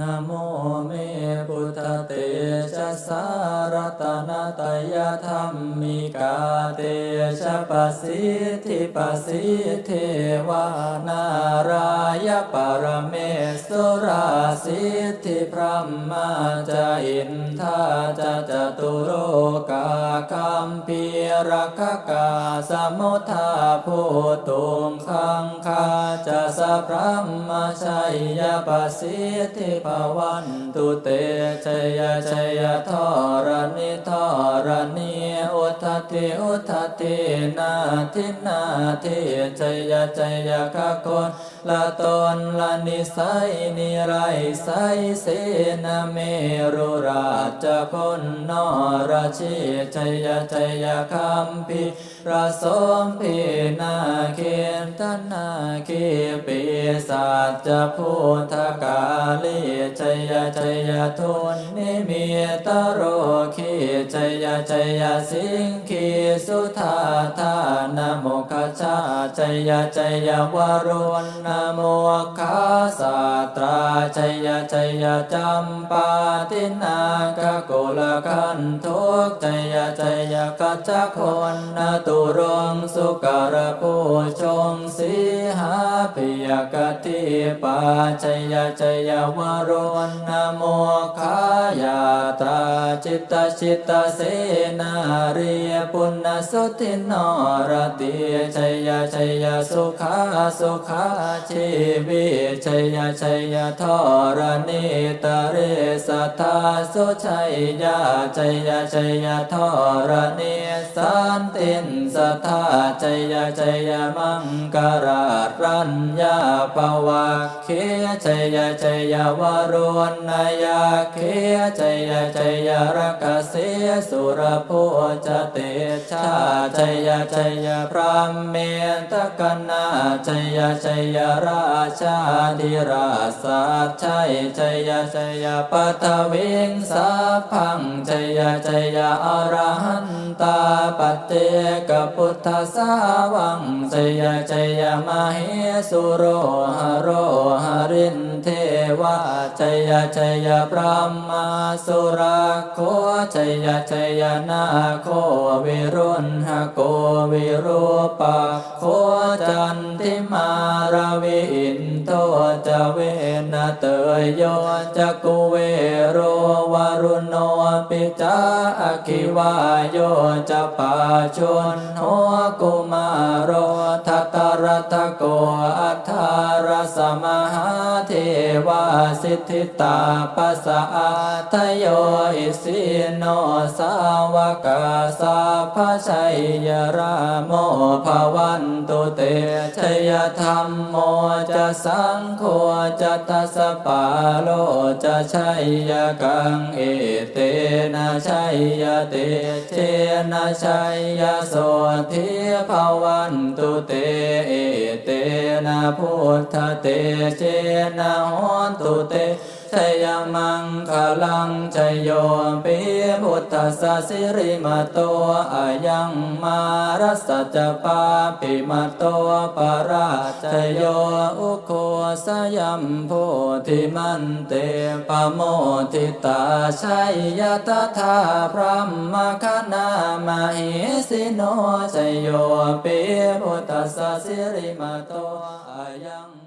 นะโมเมพุทธเตชะสารตนาตยธรรมิกาเตชะปสิทธิปสิทธิวานารายปรเมสุราสิทธิพระมาจาอินทาจะจตุโรกาคัมพีรักกาสมุทาภูตุงคังคาจะสะพระมาชัยยปสิทธิภวันตุเตชัยชัยทรณิทรณีอุทติอุทตินาทินาทิชัยชัยกะคน ละตนละนิสัยนิไรไสเสนาเมรุราชพลนราชีชัยชัยคัมพีระสมพีนาเคียนตนาคีปีศาจจะพุทธกาลีชัยชัยทุนนิมิตโรคีชัยชัยสิงคีสุธาธานโม ชาชัยชัยวรุณนโมคาสา ตราชัยชัยจำปาตินาคโกลคันทุกชัยชัยกัจจคนนตุรงสุกรผู้ชงสีหาปิยกติปาชัยชัยวรุณนโมคายาตาจิตตชิตเสนาเรียปุณณสุทินนรติชัยชัยสุขาสุขาชีวิชัยชัยยทรณิตเรสัทธาสุชัยยาชัยยชัยทรณี สันตินสัทธาชัยชัยมังกรารัญญาปวะเคชัยชัยวรุณนายาเคชัยชัยรักเสสุรโพจเตชาชัยชัยพระเมตตกนาชัยชัยราชาธิราชาชัยชัยชัยปัทวิงสาพังชัยชัยอรหันตา ปัจเจกพุทธสาวังชัยชัยมเหสุโรหโรหรินเทวาชัยชัยพระมาสุราโคชัยชัยนาโควิรุณหโกวิรูปะโคจันทิมารวิน เวนะเตยโยจะกุเวโรวารุโนปิจาอคิวายโยจะปาชนโหกุมารโทัตตรทโกอัทารสมหาเทวาสิทธิตาปัสสะทโยอิสิโนสาวกาสาพชัยยราโมภวันตุเตชยธรรมโมจะสังโฆจะทัสสปาโลจะชัยยกังเอเตนะชัยยเตเชนะชัยยโสทิภวันตุเตเอเตนะพุทธเตเชนะหนตุเต ชยมังคลังชยโยปิพุทธสสิริมาโตอายังมารัสจปาปิมาโตปาราชโยอุโคสยัมโพธิมันเตปโมทิตาชัยยตถาพระมคณามหิสิโนชยโยปิพุทธสสิริมาโตอายัง